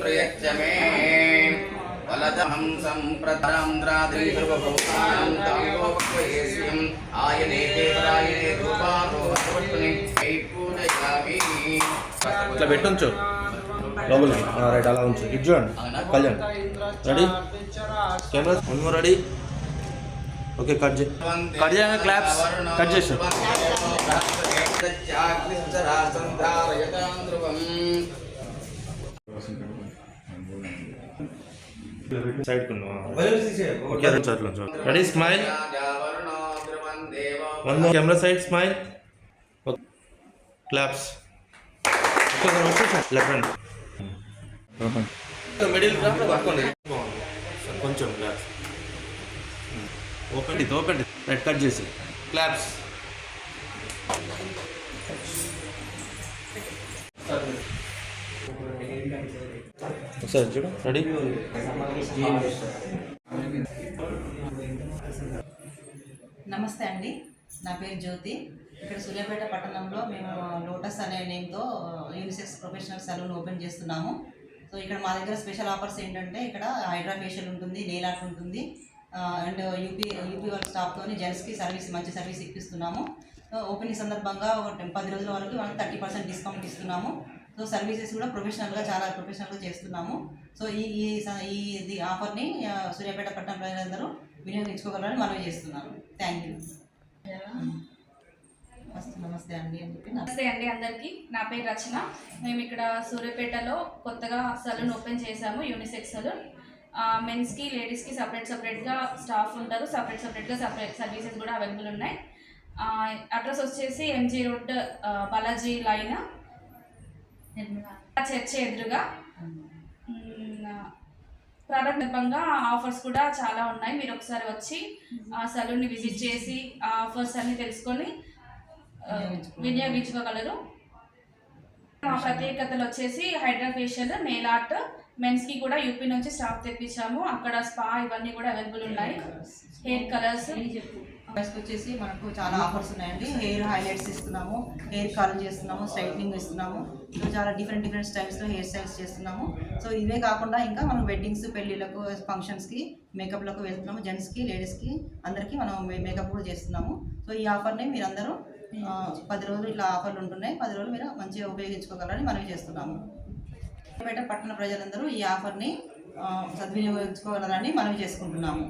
ప్రయచ్చ వలదహం సంప్రదాంధ్రాద్రీసర్వభూతానాం ఆయనే దేవరాయనే రూపానో పూజయామి ఇట్లా పెట్టొచ్చు లోపల రైట్ అలా ఉంచు. ఇటు చూడండి. Kalyan. Ready camera one more ready okay cut చే కట్ చేయగా క్లాప్స్ కట్ చేసు. సైడ్ ఓకే అట్లా ready smile one more camera side smile claps left hand middle పట్టుకోండి కొంచెం క్లాప్స్ ఒకటి ఇది రెడ్ కట్ చేసి. క్లాప్స్ ఒకసారి చూడు. రెడీ నమస్తే అండి. నా పేరు జ్యోతి. ఇక్కడ సూర్యాపేట పట్టణంలో మేము లోటస్ అనే నేమ్తో యూనిసెక్స్ ప్రొఫెషనల్ సలూన్ ఓపెన్ చేస్తున్నాము. సో ఇక్కడ మా దగ్గర స్పెషల్ ఆఫర్స్ ఏంటంటే ఇక్కడ హైడ్రా ఫేషియల్ ఉంటుంది నెయిల్ ఆర్ట్ ఉంటుంది. అండ్ యూపీ యూపీ వాళ్ళ స్టాఫ్తో జెంట్స్కి సర్వీస్ మంచి సర్వీస్ ఇప్పిస్తున్నాము. సో ఓపెనింగ్ సందర్భంగా ఒక టెన్- పది రోజుల వరకు మనకి థర్టీ పర్సెంట్ డిస్కౌంట్ ఇస్తున్నాము. సో సర్వీసెస్ కూడా ప్రొఫెషనల్గా చాలా ప్రొఫెషనల్గా చేస్తున్నాము. సో ఈ ఈ స- ఈ ఇది ఆఫర్ని సూర్యాపేట పట్టణ ప్రజలందరూ వినియోగించుకోగలరని మనవి చేస్తున్నాను థ్యాంక్ యూ నమస్తే నమస్తే అండి అని చెప్పి నమస్తే అండి అందరికీ. నా పేరు రచన. మేము ఇక్కడ సూర్యాపేటలో కొత్తగా సలూన్ ఓపెన్ చేశాము యూనిసెక్స్ సలూన్ మెన్స్కి లేడీస్కి సపరేట్ సపరేట్గా స్టాఫ్ ఉంటారు. సపరేట్ సపరేట్గా సపరేట్ సర్వీసెస్ కూడా అవైలబుల్ ఉన్నాయి. అడ్రస్ వచ్చేసి MG road Balaji lane church ఎదురుగా. ప్రారంభంగా ఆఫర్స్ కూడా చాలా ఉన్నాయి. మీరు ఒకసారి వచ్చి ఆ సలూన్ని విజిట్ చేసి ఆ ఆఫర్స్ అన్ని తెలుసుకొని వినియోగించుకోగలరు. మా ప్రత్యేకతలు వచ్చేసి హైడ్రా ఫేషియల్ నెయిల్ ఆర్ట్ మెన్స్కి కూడా యూపీ నుంచి స్టాఫ్ తెప్పించాము. అక్కడ స్పా ఇవన్నీ కూడా అవైలబుల్ ఉన్నాయి. హెయిర్ కలర్స్ వచ్చేసి మనకు చాలా ఆఫర్స్ ఉన్నాయండి. హెయిర్ హైలైట్స్ ఇస్తున్నాము. హెయిర్ కలర్ చేస్తున్నాము. స్ట్రైట్నింగ్ ఇస్తున్నాము. సో చాలా డిఫరెంట్ డిఫరెంట్ స్టైల్స్లో హెయిర్ స్టైల్స్ చేస్తున్నాము. సో ఇవే కాకుండా ఇంకా మనం వెడ్డింగ్స్ పెళ్ళిళ్ళకు ఫంక్షన్స్కి మేకప్లకు వెళ్తున్నాము. జెంట్స్కి లేడీస్కి అందరికీ మనం మేకప్ కూడా చేస్తున్నాము. సో ఈ ఆఫర్ని మీరందరూ పది రోజులు ఇట్లా ఆఫర్లు ఉంటున్నాయి. పది రోజులు మీరు మంచిగా ఉపయోగించుకోగలరని మనవి చేస్తున్నాము. పేట పట్టణ ప్రజలందరూ ఈ ఆఫర్ని సద్వినియోగించుకోవాలని సద్వినియోగించుకోగలరని మనవి చేసుకుంటున్నాము.